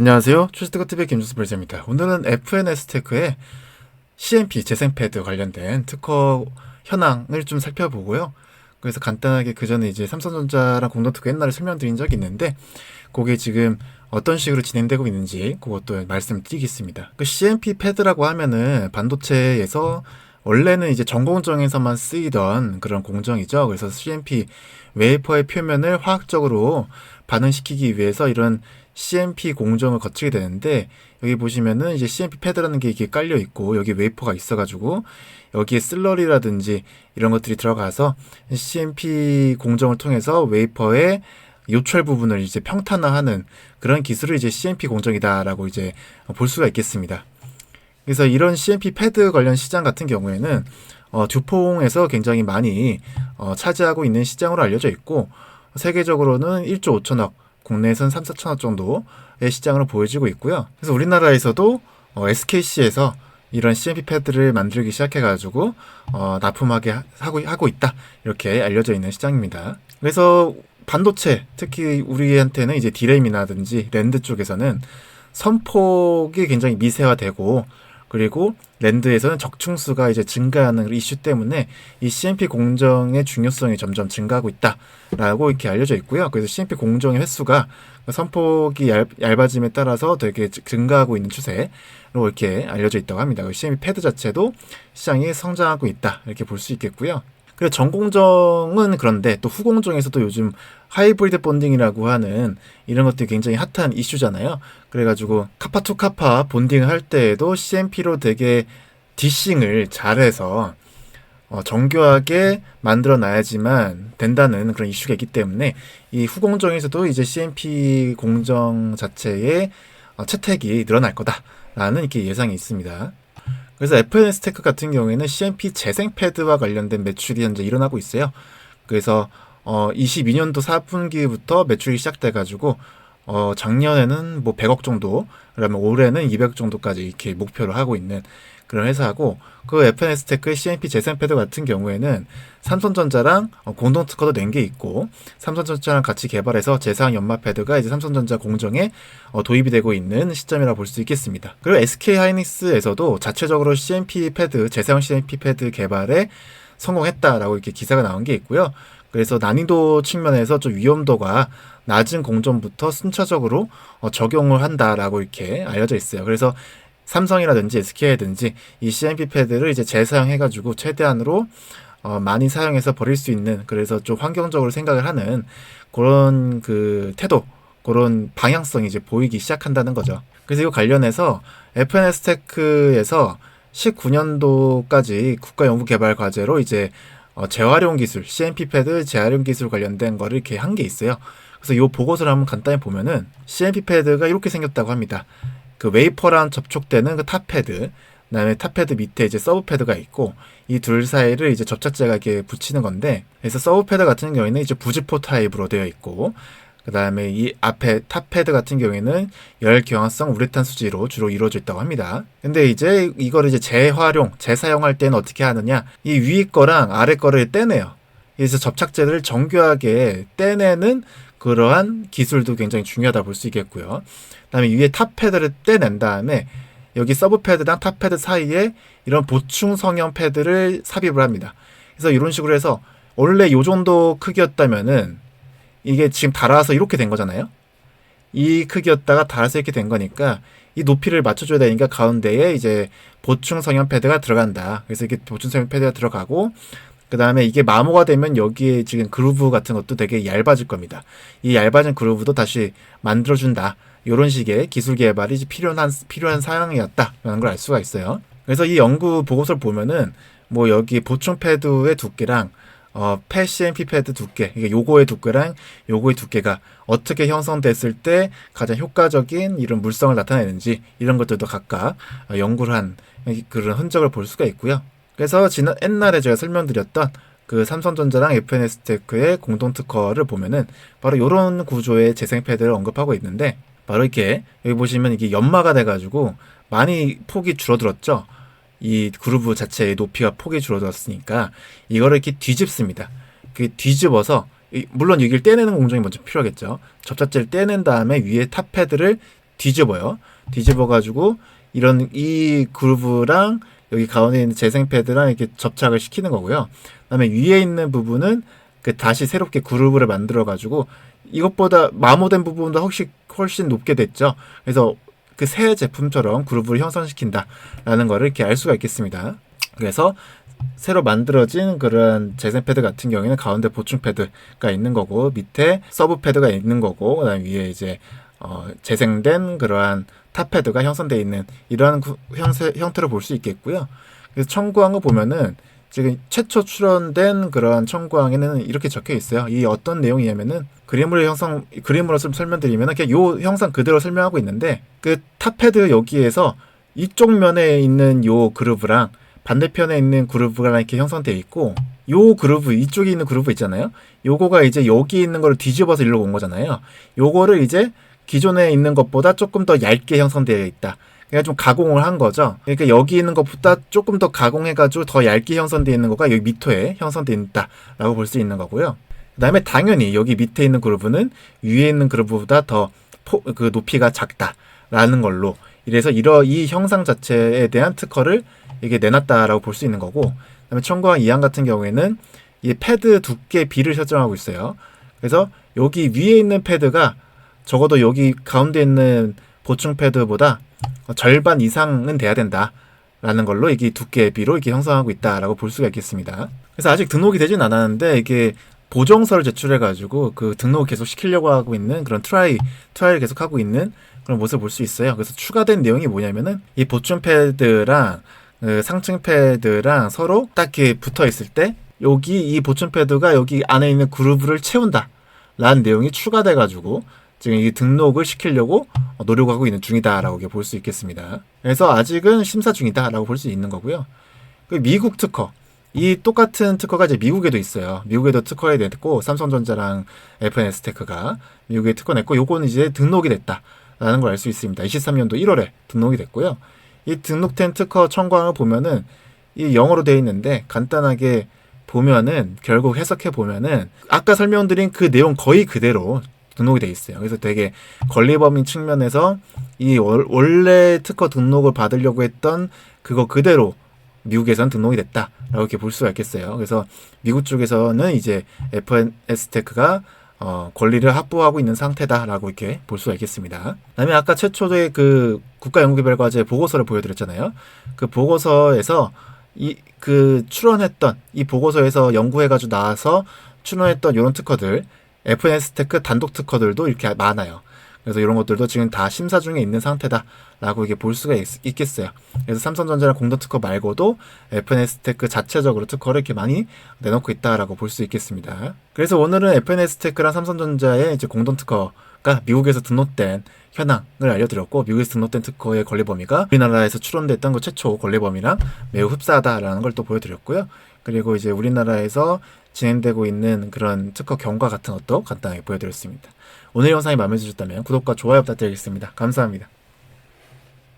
안녕하세요. 출스트가TV의 김준수 불자입니다. 오늘은 FNS 테크의 CMP 재생패드 관련된 특허 현황을 좀 살펴보고요. 그래서 간단하게 그 전에 이제 삼성전자랑 공동특허 옛날에 설명드린 적이 있는데 그게 지금 어떤 식으로 진행되고 있는지 그것도 말씀드리겠습니다. 그 CMP 패드라고 하면은 반도체에서 원래는 이제 전공정에서만 쓰이던 그런 공정이죠. 그래서 CMP 웨이퍼의 표면을 화학적으로 반응시키기 위해서 이런 CMP 공정을 거치게 되는데 여기 보시면은 이제 CMP 패드라는 게 이게 깔려 있고 여기 웨이퍼가 있어가지고 여기에 슬러리라든지 이런 것들이 들어가서 CMP 공정을 통해서 웨이퍼의 요철 부분을 이제 평탄화하는 그런 기술을 이제 CMP 공정이다라고 이제 볼 수가 있겠습니다. 그래서 이런 CMP 패드 관련 시장 같은 경우에는 어, 듀퐁에서 굉장히 많이 어, 차지하고 있는 시장으로 알려져 있고 세계적으로는 1조 5천억, 국내에서는 3, 4천억 정도의 시장으로 보여지고 있고요. 그래서 우리나라에서도 어, SKC에서 이런 CMP 패드를 만들기 시작해가지고 어, 납품하게 하고 하고 있다 이렇게 알려져 있는 시장입니다. 그래서 반도체 특히 우리한테는 이제 디램이라든지 랜드 쪽에서는 선폭이 굉장히 미세화되고 그리고 랜드에서는 적충수가 이제 증가하는 이슈 때문에 이 CMP 공정의 중요성이 점점 증가하고 있다라고 이렇게 알려져 있고요. 그래서 CMP 공정의 횟수가 선폭이 얇, 얇아짐에 따라서 되게 증가하고 있는 추세로 이렇게 알려져 있다고 합니다. CMP 패드 자체도 시장이 성장하고 있다 이렇게 볼 수 있겠고요. 그리고 전공정은 그런데 또 후공정에서도 요즘 하이브리드 본딩이라고 하는 이런 것들이 굉장히 핫한 이슈잖아요. 그래가지고 카파 투 카파 본딩을 할 때에도 CMP로 되게 디싱을 잘해서 어, 정교하게 만들어 놔야지만 된다는 그런 이슈가 있기 때문에 이 후공정에서도 이제 CMP 공정 자체의 어, 채택이 늘어날 거다라는 이렇게 예상이 있습니다. 그래서 FNS 테크 같은 경우에는 CMP 재생 패드와 관련된 매출이 현재 일어나고 있어요. 그래서 어 22년도 4분기부터 매출이 시작돼 가지고 어 작년에는 뭐 100억 정도, 그러면 올해는 200억 정도까지 이렇게 목표를 하고 있는 그런 회사하고 그 FNS 테크의 CMP 재생 패드 같은 경우에는 삼성전자랑 어, 공동 특허도 낸 게 있고 삼성전자랑 같이 개발해서 재상 연마 패드가 이제 삼성전자 공정에 어, 도입이 되고 있는 시점이라 볼 수 있겠습니다. 그리고 SK 하이닉스에서도 자체적으로 CMP 패드 재사용 CMP 패드 개발에 성공했다라고 이렇게 기사가 나온 게 있고요. 그래서 난이도 측면에서 좀 위험도가 낮은 공정부터 순차적으로 어, 적용을 한다라고 이렇게 알려져 있어요. 그래서 삼성이라든지 SK라든지 이 CMP 패드를 이제 재사용해가지고 최대한으로 어, 많이 사용해서 버릴 수 있는 그래서 좀 환경적으로 생각을 하는 그런 그 태도 그런 방향성이 이제 보이기 시작한다는 거죠. 그래서 이거 관련해서 FNS 테크에서 19년도까지 국가 연구 개발 과제로 이제 어, 재활용 기술, CMP 패드 재활용 기술 관련된 거를 이렇게 한 게 있어요. 그래서 이 보고서를 한번 간단히 보면은 CMP 패드가 이렇게 생겼다고 합니다. 그 웨이퍼랑 접촉되는 그 탑패드, 그다음에 탑패드 밑에 이제 서브패드가 있고 이 둘 사이를 이제 접착제가 이렇게 붙이는 건데 그래서 서브패드 같은 경우에는 이제 부즈포 타입으로 되어 있고 그 다음에 이 앞에 탑패드 같은 경우에는 열 경화성 우레탄 수지로 주로 이루어져 있다고 합니다. 근데 이제 이거를 이제 재활용, 재사용할 때는 어떻게 하느냐? 이 위에 거랑 아래 거를 떼내요. 그래서 접착제를 정교하게 떼내는 그러한 기술도 굉장히 중요하다 볼 수 있겠고요. 그다음에 위에 탑 패드를 떼낸 다음에 여기 서브 패드랑 탑 패드 사이에 이런 보충 성형 패드를 삽입을 합니다. 그래서 이런 식으로 해서 원래 요 정도 크기였다면은 이게 지금 달아서 이렇게 된 거잖아요. 이 크기였다가 달아서 이렇게 된 거니까 이 높이를 맞춰줘야 되니까 가운데에 이제 보충 성형 패드가 들어간다. 그래서 이게 보충 성형 패드가 들어가고 그 다음에 이게 마모가 되면 여기에 지금 그루브 같은 것도 되게 얇아질 겁니다. 이 얇아진 그루브도 다시 만들어준다. 이런 식의 기술 개발이 필요한, 필요한 사양이었다라는 걸 알 수가 있어요. 그래서 이 연구 보고서를 보면은 뭐 여기 보충 패드의 두께랑 어, 패CMP 패드 두께, 이게 요거의 두께랑 요거의 두께가 어떻게 형성됐을 때 가장 효과적인 이런 물성을 나타내는지 이런 것들도 각각 어, 연구를 한 그런 흔적을 볼 수가 있고요. 그래서 지난 옛날에 제가 설명드렸던 그 삼성전자랑 FNS테크의 공동 특허를 보면은 바로 이런 구조의 재생 패드를 언급하고 있는데 바로 이렇게 여기 보시면 이게 연마가 돼가지고 많이 폭이 줄어들었죠. 이 그루브 자체의 높이가 폭이 줄어들었으니까 이거를 이렇게 뒤집습니다. 그 뒤집어서 물론 여기를 떼내는 공정이 먼저 필요하겠죠. 접착제를 떼낸 다음에 위에 탑 패드를 뒤집어요. 뒤집어 가지고 이런 이 그루브랑 여기 가운데 있는 재생 패드랑 이렇게 접착을 시키는 거고요. 그다음에 위에 있는 부분은 그 다시 새롭게 그루브를 만들어 가지고 이것보다 마모된 부분도 훨씬 훨씬 높게 됐죠. 그래서 그 새 제품처럼 그루브를 형성시킨다라는 거를 이렇게 알 수가 있겠습니다. 그래서 새로 만들어진 그런 재생 패드 같은 경우에는 가운데 보충 패드가 있는 거고 밑에 서브 패드가 있는 거고 그다음 위에 이제 어, 재생된 그러한 탑 패드가 형성되어 있는 이러한 구- 형태, 형태로 볼 수 있겠고요. 그래서 청구한 거 보면은 지금 최초 출원된 그런 청구항에는 이렇게 적혀 있어요. 이 어떤 내용이냐면은 그림으로 형성 그림으로 좀 설명드리면은 그냥 요 형상 그대로 설명하고 있는데 그 탑패드 여기에서 이쪽 면에 있는 요 그루브랑 반대편에 있는 그루브가 이렇게 형성되어 있고 요 그루브 이쪽에 있는 그루브 있잖아요. 요거가 이제 여기 있는 거를 뒤집어서 일로 온 거잖아요. 요거를 이제 기존에 있는 것보다 조금 더 얇게 형성되어 있다. 그러니까 좀 가공을 한 거죠. 그러니까 여기 있는 것보다 조금 더 가공해가지고 더 얇게 형성되어 있는 거가 여기 밑에 형성되어 있다라고 볼 수 있는 거고요. 그 다음에 당연히 여기 밑에 있는 그루브는 위에 있는 그루브보다 더 그 높이가 작다라는 걸로 이래서 이러 이 형상 자체에 대한 특허를 이게 내놨다라고 볼 수 있는 거고 그다음에 청구한 이항 같은 경우에는 이 패드 두께 비를 설정하고 있어요. 그래서 여기 위에 있는 패드가 적어도 여기 가운데 있는 보충 패드보다 절반 이상은 돼야 된다 라는 걸로 이게 두께 비로 이렇게 형성하고 있다라고 볼 수가 있겠습니다. 그래서 아직 등록이 되진 않았는데 이게 보정서를 제출해가지고 그 등록을 계속 시키려고 하고 있는 그런 트라이 트라이를 계속 하고 있는 그런 모습을 볼 수 있어요. 그래서 추가된 내용이 뭐냐면은 이 보충 패드랑 그 상층 패드랑 서로 딱 이렇게 붙어 있을 때 여기 이 보충 패드가 여기 안에 있는 그루브를 채운다. 라는 내용이 추가돼가지고 지금 이 등록을 시키려고 노력하고 있는 중이다라고 볼 수 있겠습니다. 그래서 아직은 심사 중이다라고 볼 수 있는 거고요. 그 미국 특허. 이 똑같은 특허가 이제 미국에도 있어요. 미국에도 특허에 냈고 삼성전자랑 FNS테크가 미국에 특허 냈고 요거는 이제 등록이 됐다라는 걸 알 수 있습니다. 23년도 1월에 등록이 됐고요. 이 등록된 특허 청구항을 보면은 이 영어로 되어 있는데 간단하게 보면은 결국 해석해 보면은 아까 설명드린 그 내용 거의 그대로 등록이 돼 있어요. 그래서 되게 권리범인 측면에서 이 월- 원래 특허 등록을 받으려고 했던 그거 그대로 미국에선 등록이 됐다라고 이렇게 볼 수가 있겠어요. 그래서 미국 쪽에서는 이제 FNS테크가 어, 권리를 확보하고 있는 상태다라고 이렇게 볼 수가 있겠습니다. 그다음에 아까 최초의 그 국가연구개발과제 보고서를 보여드렸잖아요. 그 보고서에서 이 그 출원했던 이 보고서에서 연구해가지고 나와서 출원했던 이런 특허들 FNS테크 단독 특허들도 이렇게 많아요. 그래서 이런 것들도 지금 다 심사 중에 있는 상태다라고 이게 볼 수가 있, 겠어요 그래서 삼성전자랑 공동 특허 말고도 FNS테크 자체적으로 특허를 이렇게 많이 내놓고 있다라고 볼 수 있겠습니다. 그래서 오늘은 FNS테크랑 삼성전자의 이제 공동 특허가 미국에서 등록된 현황을 알려드렸고 미국에서 등록된 특허의 권리 범위가 우리나라에서 출원됐던 그 최초 권리 범위랑 매우 흡사하다라는 걸 또 보여드렸고요. 그리고 이제 우리나라에서 진행되고 있는 그런 특허 경과 같은 것도 간단하게 보여드렸습니다. 오늘 영상이 마음에 드셨다면 구독과 좋아요 부탁드리겠습니다. 감사합니다.